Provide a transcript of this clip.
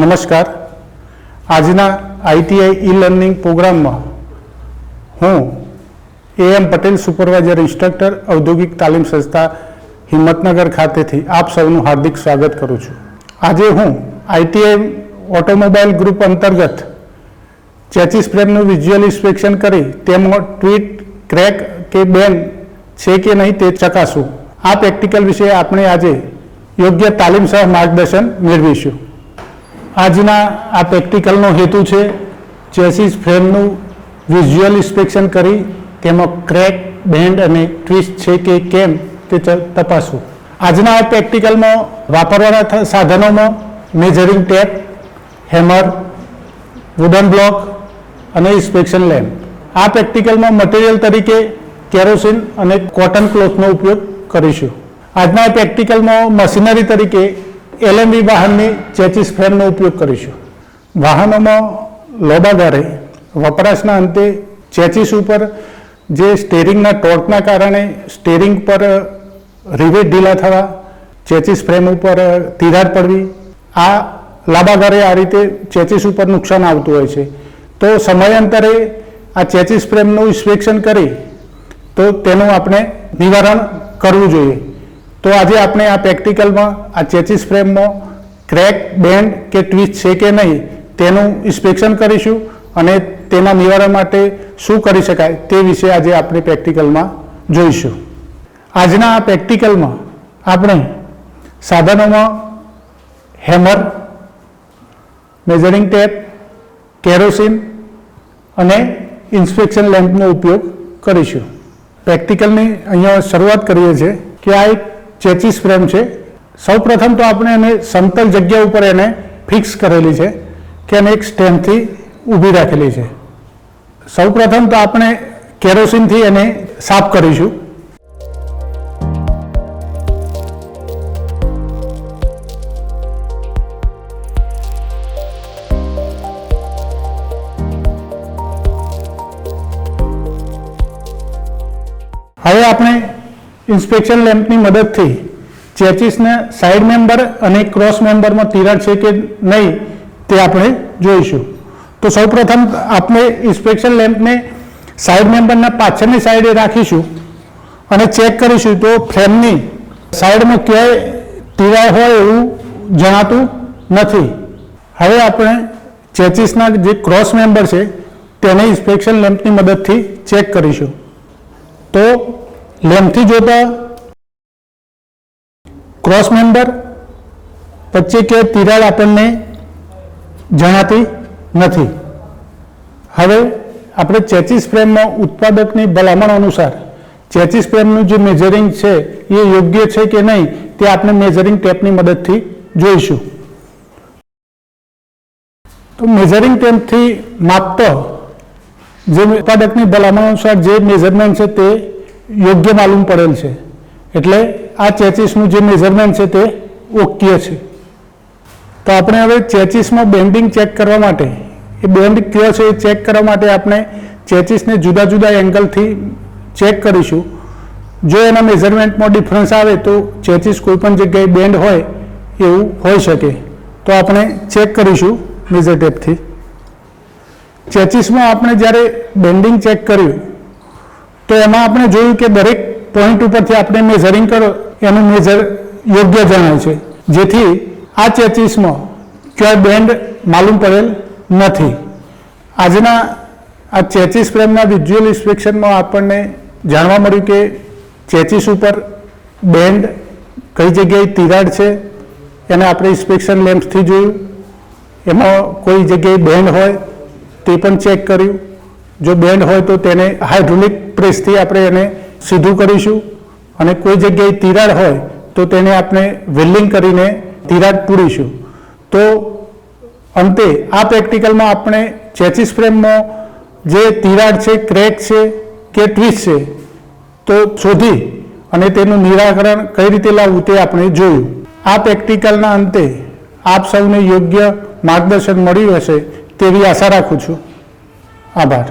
નમસ્કાર. આજના આઈટીઆઈ ઈ લર્નિંગ પ્રોગ્રામમાં હું A M Patel, supervisor, instructor, ઔદ્યોગિક તાલીમ સંસ્થા, હિંમતનગર ખાતેથી આપ સૌનું હાર્દિક સ્વાગત કરું છું. આજે હું આઈટીઆઈ ઓટોમોબાઈલ ગ્રુપ અંતર્ગત ચેચિસ ફ્રેમનું વિઝ્યુઅલ ઇન્સ્પેક્શન કરી તેમાં ટ્વીટ ક્રેક કે બેન છે કે નહીં તે ચકાસું. આ પ્રેક્ટિકલ વિશે આપણે આજે યોગ્ય તાલીમ સહ માર્ગદર્શન મેળવીશું. આજના આ પ્રેક્ટિકલનો હેતુ છે ચેસિસ ફ્રેમનું વિઝ્યુઅલ ઇન્સ્પેક્શન કરી તેમાં ક્રેક, બેન્ડ અને ટ્વિસ્ટ છે કે કેમ તે તપાસવું. આજના આ પ્રેક્ટિકલમાં વાપરવાના સાધનોમાં measuring tape, hammer, wooden block અને ઇન્સ્પેક્શન લેમ્પ. આ પ્રેક્ટિકલમાં મટીરિયલ તરીકે કેરોસીન અને કોટન ક્લોથનો ઉપયોગ કરીશું. આજના પ્રેક્ટિકલમાં મશીનરી તરીકે એલએમવી વાહનની ચેચિસ ફ્રેમનો ઉપયોગ કરીશું. વાહનોમાં લોબાગારે વપરાશના અંતે ચેચિસ ઉપર જે સ્ટેરિંગના ટોર્કના કારણે સ્ટેરિંગ પર રિવેટ ઢીલા થવા, ચેચિસ ફ્રેમ ઉપર તિરાડ પડવી, આ લાંબાગારે આ રીતે ચેચિસ ઉપર નુકસાન આવતું હોય છે. તો સમયાંતરે આ ચેચિસ ફ્રેમનું ઇન્સ્પેક્શન કરી તો તેનું આપણે નિવારણ કરવું જોઈએ. તો આજે આપણે આ પ્રેક્ટિકલમાં, આ ચેચિસ ફ્રેમમાં ક્રેક, બેન્ડ કે ટ્વિસ્ટ છે કે નહીં તેનું ઇન્સ્પેક્શન કરીશું અને તેના નિવારણ માટે શું કરી શકાય તે વિશે આજે આપણે પ્રેક્ટિકલમાં જોઈશું. આજના આ પ્રેક્ટિકલમાં આપણે સાધનોમાં હેમર, મેઝરિંગ ટેપ, કેરોસીન અને ઇન્સ્પેક્શન લેમ્પનો ઉપયોગ કરીશું. પ્રેક્ટિકલની અહીંયા શરૂઆત કરીએ છીએ કે આ એક ચેચિસ ફ્રેમ છે. સૌપ્રથમ તો આપણે એને સમતલ જગ્યા ઉપર એને ફિક્સ કરેલી છે કે એને એક સ્ટેન્ડથી ઊભી રાખેલી છે. સૌપ્રથમ તો આપણે કેરોસીનથી એને સાફ કરીશું. હવે આપણે ઇન્સ્પેક્શન લેમ્પની મદદથી ચેચિસને સાઇડ મેમ્બર અને ક્રોસ મેમ્બરમાં તિરાડ છે કે નહીં તે આપણે જોઈશું. તો સૌપ્રથમ આપણે ઇન્સ્પેક્શન લેમ્પને સાઇડ મેમ્બરના પાછળની સાઈડે રાખીશું અને ચેક કરીશું તો ફ્રેમની સાઈડમાં ક્યાંય તિરાડ હોય એવું જણાતું નથી. હવે આપણે ચેચિસના જે ક્રોસ મેમ્બર છે તેને ઇન્સ્પેક્શન લેમ્પની મદદથી ચેક કરીશું. તો લેમ્પથી જોતા, ક્રોસ મેમ્બર, વચ્ચે કે તિરાડ આપણને જણાતી નથી. હવે આપણે ચેચિસ ફ્રેમમાં ઉત્પાદકની ભલામણ અનુસાર, ચેચિસ ફ્રેમનું જે મેજરિંગ છે, એ યોગ્ય છે કે નહીં, તે આપણે મેજરિંગ ટેપની મદદથી જોઈશું. તો મેજરિંગ ટેપથી માપતો, જે ઉત્પાદકની ભલામણ અનુસાર જે મેઝરમેન્ટ છે તે યોગ્ય માલુમ પડેલ છે. એટલે આ ચેચિસનું જે મેઝરમેન્ટ છે તે ઓકે છે. તો આપણે હવે ચેચિસમાં બેન્ડિંગ ચેક કરવા માટે, એ બેન્ડ કયો છે એ ચેક કરવા માટે આપણે ચેચિસને જુદા જુદા એંગલથી ચેક કરીશું. જો એના મેઝરમેન્ટમાં ડિફરન્સ આવે તો ચેચિસ કોઈપણ જગ્યાએ બેન્ડ હોય, એવું હોઈ શકે. તો આપણે ચેક કરીશું મેઝર ટેપથી ચેચિસમાં આપણે જ્યારે બેન્ડિંગ ચેક કર્યું તો એમાં આપણે જોયું કે દરેક પોઈન્ટ ઉપરથી આપણે મેઝરિંગ કરો, એનું મેજર યોગ્ય જણાય છે. જેથી આ ચેચિસમાં ક્યાંય બેન્ડ માલુમ પડેલ નથી. આજના આ ચેચિસ ફ્રેમના વિઝ્યુઅલ ઇન્સ્પેક્શનમાં આપણને જાણવા મળ્યું કે ચેચિસ ઉપર બેન્ડ કઈ જગ્યાએ તિરાડ છે, એને આપણે ઇન્સ્પેક્શન લેમ્પથી જોયું. એમાં કોઈ જગ્યાએ બેન્ડ હોય તે પણ ચેક કર્યું. જો બેન્ડ હોય તો તેને હાઇડ્રોલિક પ્રેસથી આપણે એને સીધું કરીશું અને કોઈ જગ્યાએ તિરાડ હોય તો તેને આપણે વેલ્ડિંગ કરીને તિરાડ પૂરીશું. તો અંતે આ પ્રેક્ટિકલમાં આપણે ચેચિસ ફ્રેમમાં જે તિરાડ છે, ક્રેક છે કે ટ્વિસ્ટ છે, તો શોધી અને તેનું નિરાકરણ કઈ રીતે લાવવું તે આપણે જોયું. આ પ્રેક્ટિકલના અંતે આપ સૌને યોગ્ય માર્ગદર્શન મળ્યું હશે તેવી આશા રાખું છું. આભાર.